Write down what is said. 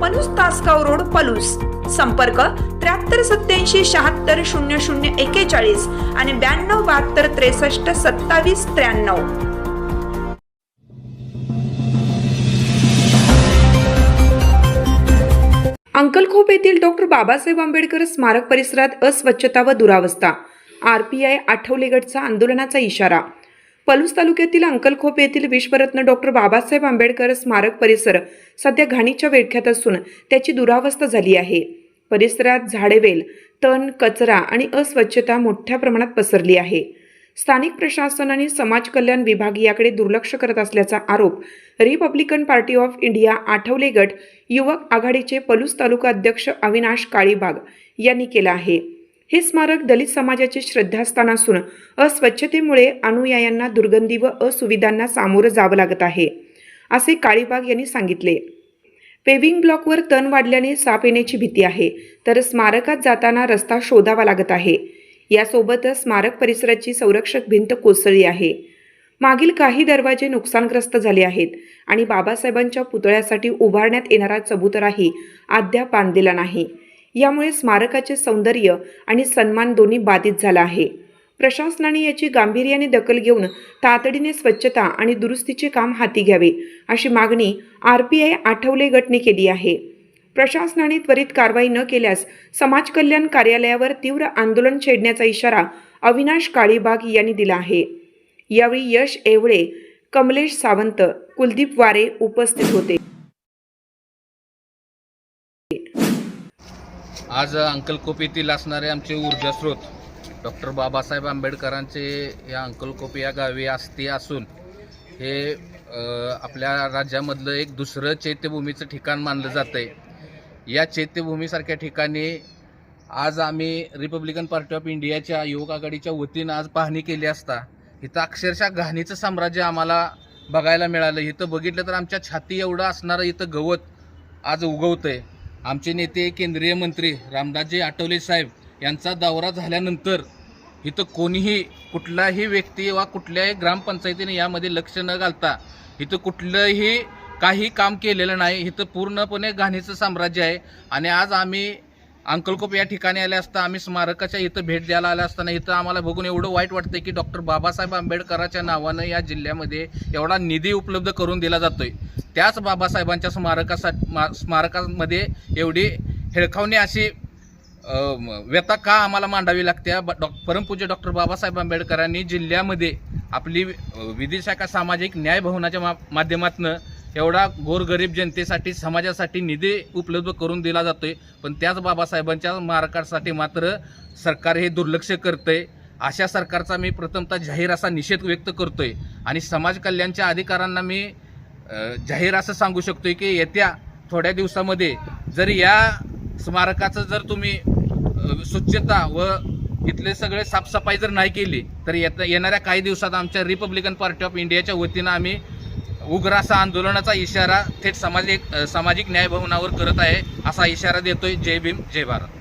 Palus Tasgaon road Palus. संपर्क त्र्याहत्तर सत्याऐंशी शहात्तर शून्य शून्य एकेचाळीस आणि ब्याण्णव बहात्तर त्रेसष्ट सत्तावीस त्र्याण्णव. अंकलखोप येथील डॉक्टर बाबासाहेब आंबेडकर स्मारक परिसरात अस्वच्छता व दुरावस्था. आरपीआय आठवले गटचा आंदोलनाचा इशारा. पलूस तालुक्यातील अंकलखोप येथील विश्वरत्न डॉक्टर बाबासाहेब आंबेडकर स्मारक परिसर सध्या घाणीच्या वेळख्यात असून त्याची दुरावस्था झाली आहे. परिसरात झाडेवेल तण कचरा आणि अस्वच्छता मोठ्या प्रमाणात पसरली आहे. स्थानिक प्रशासन आणि समाज कल्याण विभाग याकडे दुर्लक्ष करत असल्याचा आरोप Republican party of India Athawale गट युवक आघाडीचे पलूस तालुका अध्यक्ष अविनाश काळीबाग यांनी केला आहे. हे स्मारक दलित समाजाचे श्रद्धास्थान असून अस्वच्छतेमुळे अनुयायांना दुर्गंधी व असुविधांना सामोरं जावं लागत आहे असे काळीबाग यांनी सांगितले. पेविंग ब्लॉकवर तण वाढल्याने साप येण्याची भीती आहे तर स्मारकात जाताना रस्ता शोधावा लागत आहे. यासोबतच स्मारक परिसराची संरक्षक भिंत कोसळली आहे. मागील काही दरवाजे नुकसानग्रस्त झाले आहेत आणि बाबासाहेबांच्या पुतळ्यासाठी उभारण्यात येणारा चबुतराही अद्याप बांधलेला नाही. यामुळे स्मारकाचे सौंदर्य आणि सन्मान दोन्ही बाधित झाला आहे. प्रशासनाने याची गांभीर्याने दखल घेऊन तातडीने स्वच्छता आणि दुरुस्तीचे काम हाती घ्यावे अशी मागणी आर पी आय आठवले गटने केली आहे. प्रशासनाने त्वरित कारवाई न केल्यास समाज कल्याण कार्यालयावर तीव्र आंदोलन छेडण्याचा इशारा अविनाश काळीबाग यांनी दिला आहे. यावेळी यश एवळे कमलेश सावंत कुलदीप वारे उपस्थित होते. आज अंकलकोप येथील असणारे आमचे ऊर्जा स्रोत डॉक्टर बाबासाहेब आंबेडकरांचे या अंकलकोप या गावी असते असून हे आपल्या राज्यामधलं एक दुसरं चैत्यभूमीचं ठिकाण मानलं जातं आहे या चैत्यभूमीसारख्या ठिकाणी आज आम्ही रिपब्लिकन पार्टी ऑफ इंडियाच्या युवक आघाडीच्या वतीनं आज पाहणी केली असता इथं अक्षरशः घाणीचं साम्राज्य आम्हाला बघायला मिळालं. इथं बघितलं तर आमच्या छाती एवढं असणारं इथं गवत आज उगवतंय. आमचे नेते केंद्रीय मंत्री रामदासजी आठवले साहेब यांचा दौरा झाल्यानंतर इथं कोणीही कुठलाही व्यक्ती वा कुठल्याही ग्रामपंचायतीने यामध्ये लक्ष न घालता इथं कुठलंही काही काम केलेलं नाही. इथं पूर्णपणे घाणीचं साम्राज्य आहे. आणि आज आम्ही अंकलकोप या ठिकाणी आले असता आम्ही स्मारकाच्या इथं भेट द्यायला आले असताना इथं आम्हाला बघून एवढं वाईट वाटतं की डॉक्टर बाबासाहेब आंबेडकराच्या नावानं या जिल्ह्यामध्ये एवढा निधी उपलब्ध करून दिला जातोय. त्याच बाबासाहेबांच्या स्मारकासाठी मा- स्मारकामध्ये एवढी हेळखावणी अशी व्यथा का आम्हाला मांडावी लागते ब- डॉ परमपूज्य डॉक्टर बाबासाहेब आंबेडकरांनी जिल्ह्यामध्ये आपली अ, विधी शाखा सामाजिक न्याय भवनाच्या मा माध्यमातून एवढा गोरगरीब जनतेसाठी समाजासाठी निधी उपलब्ध करून दिला जातोय. पण त्याच बाबासाहेबांच्या मार्कासाठी मात्र सरकार हे दुर्लक्ष करतंय. अशा सरकारचा मी प्रथमतः जाहीर असा निषेध व्यक्त करतोय. आणि समाज कल्याणच्या अधिकारांना मी जाहीर असं सांगू शकतोय की येत्या थोड्या दिवसामध्ये जर या स्मारकाचं जर तुम्ही स्वच्छता व इथले सगळे साफसफाई जर नाही केली तर येत्या येणाऱ्या काही दिवसात आमच्या रिपब्लिकन पार्टी ऑफ इंडियाच्या वतीनं आम्ही उग्र असा आंदोलनाचा इशारा थेट सामाजिक सामाजिक न्याय भवनावर करत आहे असा इशारा देतोय जय भीम जय भारत.